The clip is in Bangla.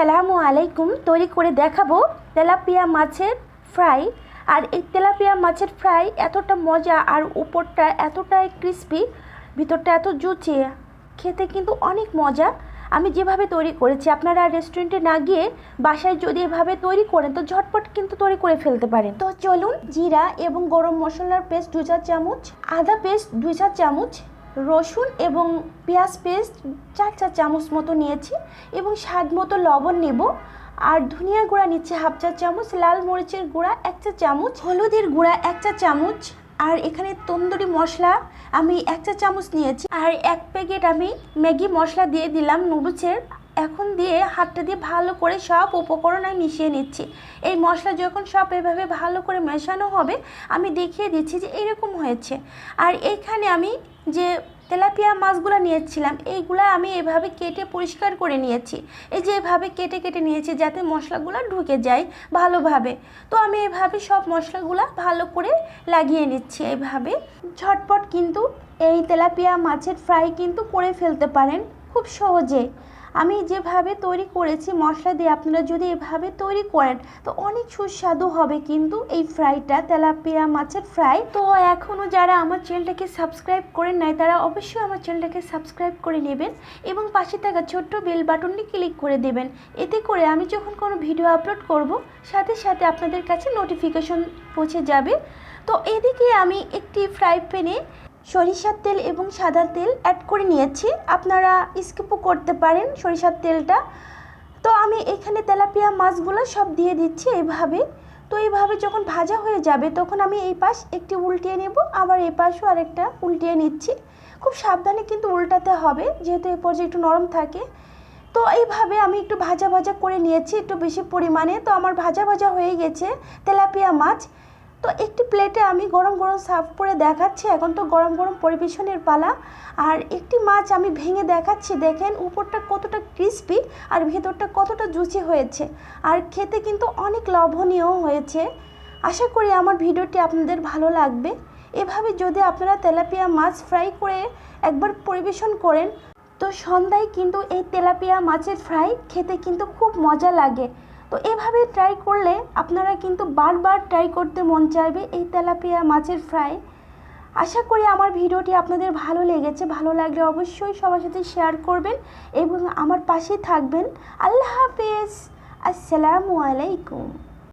আসসালামু আলাইকুম, তৈরি করে দেখাবো তেলাপিয়া মাছের ফ্রাই। আর এই তেলাপিয়া মাছের ফ্রাই এতটা মজা আর উপরটা এতটাই ক্রিস্পি ভিতরটা এত জুচি, খেতে কিন্তু অনেক মজা। আমি যেভাবে তৈরি করেছি, আপনারা রেস্টুরেন্টে না গিয়ে বাসায় যদি এভাবে তৈরি করেন, তো ঝটপট কিন্তু তৈরি করে ফেলতে পারেন। তো চলুন, জিরা এবং গরম মশলার পেস্ট দু চার চামচ, আদা পেস্ট দুই চার চামচ রসুন এবং পেঁয়াজ পেস্ট চার চার চামচ মতো নিয়েছি এবং স্বাদ মতো লবণ নেব। আর ধনিয়া গুঁড়া নিচ্ছে হাফ চা চামচ, লাল মরিচের গুঁড়া এক চা চামচ, হলুদের গুঁড়া এক চা চামচ, আর এখানে তন্দুরি মশলা আমি এক চা চামচ নিয়েছি। আর এক প্যাকেট আমি ম্যাগি মশলা দিয়ে দিলাম নুডলসের। এখন দিয়ে হাতটা দিয়ে ভালো করে সব উপকরণ আমি মিশিয়ে নিচ্ছি। এই মশলা যখন সব এভাবে ভালো করে মেশানো হবে, আমি দেখিয়ে দিচ্ছি যে এরকম হয়েছে। আর এইখানে আমি যে তেলাপিয়া মাছগুলো নিয়েছিলাম, এইগুলো আমি এভাবে কেটে পরিষ্কার করে নিয়েছি। এই যে এভাবে কেটে কেটে নিয়েছি যাতে মশলাগুলো ঢুকে যায় ভালোভাবে। তো আমি এভাবে সব মশলাগুলো ভালো করে লাগিয়ে নিচ্ছি এইভাবে ঝটপট কিন্তু এই তেলাপিয়া মাছের ফ্রাই কিন্তু করে ফেলতে পারেন, খুব সহজে। আমি যেভাবে তৈরি করেছি, মশলা দিয়ে আপনারা যদি এভাবে তৈরি করেন, তো অনেক সুস্বাদু হবে। কিন্তু এই ফ্রাইটা, তেলাপিয়া মাছের ফ্রাই, তো এখনও যারা আমার চ্যানেলটাকে সাবস্ক্রাইব করেন নাই, তারা অবশ্যই আমার চ্যানেলটাকে সাবস্ক্রাইব করে নেবেন এবং পাশে থাকা ছোট্ট বেল বাটনটি ক্লিক করে দেবেন। এতে করে আমি যখন কোনো ভিডিও আপলোড করব, সাথে সাথে আপনাদের কাছে নোটিফিকেশন পৌঁছে যাবে। তো এদিকে আমি একটি ফ্রাই প্যানে সরিষার তেল এবং সাদা তেল অ্যাড করে নিয়েছি। আপনারা স্কিপও করতে পারেন সরিষার তেলটা। তো আমি এখানে তেলাপিয়া মাছগুলো সব দিয়ে দিচ্ছি এইভাবে। তো এইভাবে যখন ভাজা হয়ে যাবে তখন আমি এই পাশ একটি উল্টিয়ে নেব, আবার এই পাশও আরেকটা উল্টিয়ে নিচ্ছি। খুব সাবধানে কিন্তু উল্টাতে হবে, যেহেতু এই পর্যায়ে একটু নরম থাকে। তো এইভাবে আমি একটু ভাজা ভাজা করে নিয়েছি একটু বেশি পরিমাণে। তো আমার ভাজা ভাজা হয়ে গেছে তেলাপিয়া মাছ। তো একটি প্লেটে আমি গরম গরম সার্ভ করে দেখাচ্ছি। এখন তো গরম গরম পরিবেশনের পালা। আর একটি মাছ আমি ভেঙে দেখাচ্ছি। দেখেন, উপরটা কতটা ক্রিস্পি আর ভেতরটা কতটা জুচি হয়েছে। আর খেতে কিন্তু অনেক লবণীয় হয়েছে। আশা করি আমার ভিডিওটি আপনাদের ভালো লাগবে। এভাবে যদি আপনারা তেলাপিয়া মাছ ফ্রাই করে একবার পরিবেশন করেন, তো সন্ধ্যায় কিন্তু এই তেলাপিয়া মাছের ফ্রাই খেতে কিন্তু খুব মজা লাগে। তো এভাবে ট্রাই করলে আপনারা কিন্তু বারবার ট্রাই করতে মন চাইবে এই তেলাপিয়া মাছের ফ্রাই আশা করি আমার ভিডিওটি আপনাদের ভালো লেগেছে, ভালো লাগলে অবশ্যই সবার সাথে শেয়ার করবেন এবং আমার পাশে থাকবেন। আল্লাহ হাফেজ, আসসালামু আলাইকুম।